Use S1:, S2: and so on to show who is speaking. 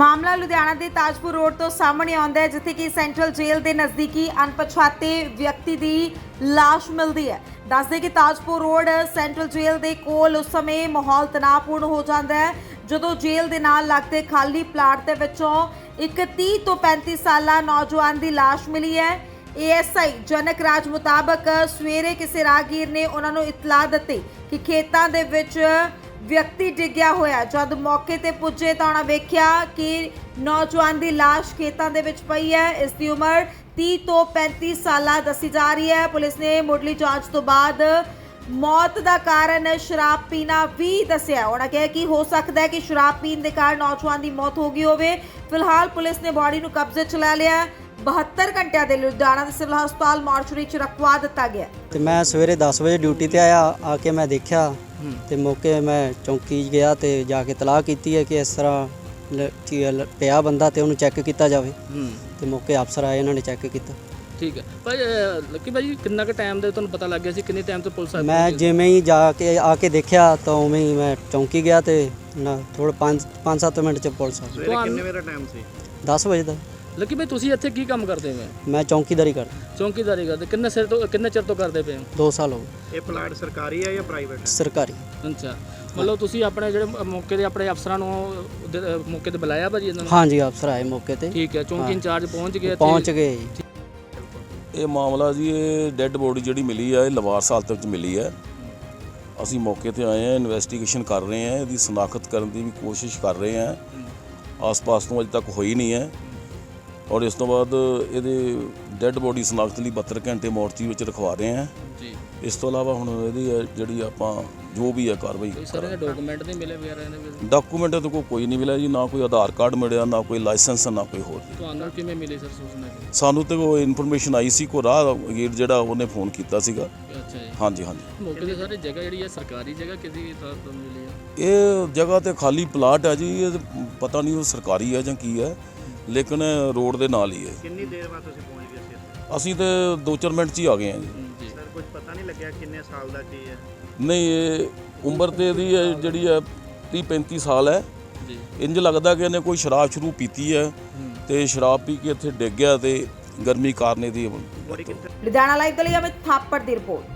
S1: ਮਾਮਲਾ ਲੁਧਿਆਣਾ ਦੇ ਤਾਜਪੁਰ ਰੋਡ ਤੋਂ ਸਾਹਮਣੇ ਆਉਂਦਾ ਹੈ, ਜਿੱਥੇ ਕਿ ਸੈਂਟਰਲ ਜੇਲ੍ਹ ਦੇ ਨਜ਼ਦੀਕੀ ਅਣਪਛਾਤੇ ਵਿਅਕਤੀ ਦੀ ਲਾਸ਼ ਮਿਲਦੀ ਹੈ। ਦੱਸਦੇ ਕਿ ਤਾਜਪੁਰ ਰੋਡ, ਸੈਂਟਰਲ ਜੇਲ੍ਹ ਦੇ ਕੋਲ ਉਸ ਸਮੇਂ ਮਾਹੌਲ ਤਣਾਅਪੂਰਨ ਹੋ ਜਾਂਦਾ ਹੈ, ਜਦੋਂ ਜੇਲ੍ਹ ਦੇ ਨਾਲ ਲੱਗਦੇ ਖਾਲੀ ਪਲਾਟ ਦੇ ਵਿੱਚੋਂ ਇੱਕ 30 ਤੋਂ 35 ਸਾਲਾ ਨੌਜਵਾਨ ਦੀ ਲਾਸ਼ ਮਿਲੀ ਹੈ। ਏਐਸਆਈ ਜਨਕ ਰਾਜ ਮੁਤਾਬਕ ਸਵੇਰੇ ਕਿਸੇ ਰਾਹਗੀਰ ਨੇ ਉਹਨਾਂ ਨੂੰ ਇਤਲਾਹ ਦਿੱਤੀ ਕਿ ਖੇਤਾਂ ਦੇ ਵਿੱਚ ਵਿਅਕਤੀ ਡਿੱਗਿਆ ਹੋਇਆ ਜਦ ਮੌਕੇ ਤੇ ਪੁੱਜੇ ਤਾਂ ਉਹਨਾਂ ਵੇਖਿਆ ਕਿ ਨੌਜਵਾਨ ਦੀ ਲਾਸ਼ ਖੇਤਾਂ ਦੇ ਵਿੱਚ ਪਈ ਹੈ। ਇਸ ਦੀ ਉਮਰ 30 ਤੋਂ 35 ਸਾਲਾਂ ਦੱਸੀ ਜਾ ਰਹੀ ਹੈ। ਪੁਲਿਸ ਨੇ ਮੁੱਢਲੀ ਜਾਂਚ ਤੋਂ ਬਾਅਦ ਮੌਤ ਦਾ ਕਾਰਨ ਸ਼ਰਾਬ ਪੀਣਾ ਵੀ ਦੱਸਿਆ। ਉਹਨਾਂ ਕਿਹਾ ਕਿ ਹੋ ਸਕਦਾ ਹੈ ਕਿ ਸ਼ਰਾਬ ਪੀਣ ਦੇ ਕਾਰਨ ਨੌਜਵਾਨ ਦੀ ਮੌਤ ਹੋ ਗਈ ਹੋਵੇ। ਫਿਲਹਾਲ ਪੁਲਿਸ ਨੇ ਬਾਡੀ ਨੂੰ ਕਬਜ਼ੇ 'ਚ ਲੈ ਲਿਆ 72 ਘੰਟਿਆਂ ਦੇ ਲੁਧਿਆਣਾ ਦੇ ਸਿਵਲ ਹਸਪਤਾਲ ਮਾਰਚਰੀ 'ਚ ਰਖਵਾ ਦਿੱਤਾ ਗਿਆ।
S2: ਤੇ ਮੈਂ ਸਵੇਰੇ 10 ਵਜੇ ਡਿਊਟੀ ਤੇ ਆਇਆ ਆ ਕੇ ਮੈਂ ਦੇਖਿਆ ਤੇ ਮੌਕੇ ਮੈਂ ਚੌਂਕੀ ਗਿਆ ਤੇ ਜਾ ਕੇ ਤਲਾਹ ਕੀਤੀ ਹੈ ਕਿ ਇਸ ਤਰ੍ਹਾਂ ਲ- ਕੀ ਹੈ, ਲ- ਪਿਆ ਬੰਦਾ ਤੇ ਉਹਨੂੰ ਚੈੱਕ ਕੀਤਾ ਜਾਵੇ।
S3: ਹੂੰ।
S2: ਤੇ ਮੌਕੇ ਅਫਸਰ ਆਏ ਇਹਨਾਂ ਨੇ ਚੈੱਕ ਕੀਤਾ।
S3: ਠੀਕ ਹੈ। ਭਾਈ ਅਹ, ਲੱਕੀ ਭਾਈ ਕਿੰਨਾ ਕੁ ਟਾਈਮ ਦੇ ਤੁਹਾਨੂੰ ਪਤਾ ਲੱਗ ਗਿਆ ਸੀ ਕਿੰਨੇ ਟਾਈਮ ਤੋਂ ਪੁਲਿਸ ਆਈ
S2: ਮੈਂ? ਜਿਵੇਂ ਹੀ ਜਾ ਕੇ ਆ ਕੇ ਦੇਖਿਆ ਤਾਂ ਉਵੇਂ ਹੀ ਮੈਂ ਚੌਂਕੀ ਗਿਆ ਤੇ ਨਾ ਥੋੜਾ 5 5-7 ਮਿੰਟ ਚ ਪੁਲਿਸ ਆ ਗਈ।
S3: ਤੁਹਾਨੂੰ-
S4: ਕਿੰਨੇ ਵਜੇ ਦਾ ਟਾਈਮ ਸੀ?
S2: 10 ਵਜੇ ਦਾ।
S3: ਲੱਕੀ ਭਾਈ ਤੁਸੀਂ ਇੱਥੇ ਕੀ ਕੰਮ ਕਰਦੇ ਹੋ?
S2: ਮੈਂ ਚੌਂਕੀਦਾਰੀ ਕਰਦਾ।
S3: ਚੌਂਕੀਦਾਰੀ ਕਰਦੇ। ਕਿੰਨੇ ਸਿਰ ਤੋਂ ਕਿੰਨੇ ਚਿਰ ਤੋਂ ਕਰਦੇ ਪਏ ਹੋ?
S2: 2 ਸਾਲ ਹੋ ਗਏ।
S4: ਇਹ ਪਲਾਟ ਸਰਕਾਰੀ ਹੈ ਜਾਂ ਪ੍ਰਾਈਵੇਟ
S2: ਸਰਕਾਰੀ।
S3: ਅੱਛਾ। ਮਤਲਬ ਤੁਸੀਂ ਆਪਣੇ ਜਿਹੜੇ ਮੌਕੇ ਦੇ ਆਪਣੇ ਅਫਸਰਾਂ ਨੂੰ ਦੇ- ਮੌਕੇ ਤੇ ਬੁਲਾਇਆ ਭਾਜੀ ਇਹਨਾਂ ਨੂੰ?
S2: ਹਾਂਜੀ ਅਫਸਰ ਆਏ ਮੌਕੇ ਤੇ।
S3: ਠੀਕ ਹੈ ਚੌਂਕੀ ਇੰਚਾਰਜ ਪਹੁੰਚ ਗਏ ਇੱਥੇ।
S2: ਪਹੁੰਚ ਗਏ ਜੀ।
S5: ਇਹ ਮਾਮਲਾ ਜੀ ਇਹ ਡੈੱਡ ਬੋਡੀ ਜਿਹੜੀ ਮਿਲੀ ਹੈ ਇਹ ਲਵਾਰਸ ਹਾਲਤ ਵਿੱਚ ਮਿਲੀ ਹੈ ਅਸੀਂ ਮੌਕੇ ਤੇ ਆਏ ਹਾਂ ਇਨਵੈਸਟੀਗੇਸ਼ਨ ਕਰ ਰਹੇ ਹਾਂ ਇਹਦੀ ਸ਼ਨਾਖਤ ਕਰਨ ਦੀ ਵੀ ਕੋਸ਼ਿਸ਼ ਕਰ ਰਹੇ ਹਾਂ ਆਸ-ਪਾਸ ਤੋਂ ਅਜੇ ਤੱਕ ਹੋਈ ਨਹੀਂ ਹੈ ਔਰ ਇਸ ਤੋਂ ਬਾਅਦ ਇਹਦੇ ਡੈੱਡ ਬੋਡੀ ਸ਼ਨਾਖਤ ਲਈ 72 ਘੰਟੇ ਮੋਰਚੀ ਵਿੱਚ ਰਖਵਾ ਰਹੇ ਹਾਂ।
S3: ਜੀ।
S5: ਇਸ ਤੋਂ ਇਲਾਵਾ ਹੁਣ ਇਹਦੀ ਇਹ ਜਿਹੜੀ ਆਪਾਂ ਜੋ ਵੀ ਹੈ ਕਾਰਵਾਈ
S3: ਸਾਰੇ ਡਾਕੂਮੈਂਟ ਨਹੀਂ ਮਿਲੇ ਵਗੈਰਾ ਇਹਨਾਂ ਦੇ
S5: ਡਾਕੂਮੈਂਟ ਤੋਂ ਕੋਈ ਕੋਈ ਨਹੀਂ ਮਿਲਿਆ ਜੀ ਨਾ ਕੋਈ ਆਧਾਰ ਕਾਰਡ ਮਿਲਿਆ ਨਾ ਕੋਈ ਲਾਇਸੈਂਸ ਨਾ ਕੋਈ ਹੋਰ।
S3: ਤੁਹਾਨੂੰ ਕਿਵੇਂ ਮਿਲੇ ਸਰ ਸੂਚਨਾ
S5: ਸਾਨੂੰ ਤੇ ਕੋਈ ਇਨਫੋਰਮੇਸ਼ਨ ਆਈ ਸੀ ਕੋ ਰਾਹ ਜਿਹੜਾ ਉਹਨੇ ਫੋਨ ਕੀਤਾ ਸੀਗਾ।
S3: ਅੱਛਾ ਜੀ।
S5: ਹਾਂਜੀ ਹਾਂਜੀ।
S3: ਮੌਕੇ ਤੇ ਸਾਰੇ ਜਗ੍ਹਾ ਜਿਹੜੀ ਹੈ ਸਰਕਾਰੀ ਜਗ੍ਹਾ ਕਿਸੇ ਤਰ੍ਹਾਂ ਤੋਂ ਮਿਲੀ ਹੈ?
S5: ਇਹ ਜਗ੍ਹਾ ਤੇ ਖਾਲੀ ਪਲਾਟ ਹੈ ਜੀ ਇਹ ਪਤਾ ਨਹੀਂ ਉਹ ਸਰਕਾਰੀ ਹੈ ਜਾਂ ਕੀ ਹੈ। ਲੇਕਿਨ ਰੋਡ ਦੇ ਨਾਲ ਹੀ ਹੈ।
S4: ਕਿੰਨੀ ਦੇਰ ਬਾਅਦ ਤੁਸੀਂ ਪਹੁੰਚ ਗਏ ਸੀ ਇੱਥੇ?
S5: ਅਸੀਂ ਤੇ 2-4 ਮਿੰਟ 'ਚ ਹੀ ਆ ਗਏ ਹਾਂ ਜੀ।
S4: ਸਰ ਕੁਝ ਪਤਾ ਨਹੀਂ ਲੱਗਿਆ ਕਿੰਨੇ ਸਾਲ ਦਾ ਕੀ ਹੈ?
S5: ਨਹੀਂ ਇਹ ਉਮਰ ਤੇ ਇਹਦੀ ਹੈ ਜਿਹੜੀ ਹੈ 30-35 ਸਾਲ ਹੈ।
S3: ਜੀ।
S5: ਇੰਜ ਲੱਗਦਾ ਕਿ ਇਹਨੇ ਕੋਈ ਸ਼ਰਾਬ ਸ਼ੁਰੂ ਪੀਤੀ ਹੈ ਤੇ ਸ਼ਰਾਬ ਪੀ ਕੇ ਇੱਥੇ ਡਿੱਗ ਗਿਆ ਤੇ ਗਰਮੀ ਕਾਰਨ ਇਹਦੀ
S1: ਲੁਧਿਆਣਾ ਲਾਈਵ ਦੇ ਲਈ ਅਮਿਤ ਥਾਪੜ ਦੀ ਰਿਪੋਰਟ।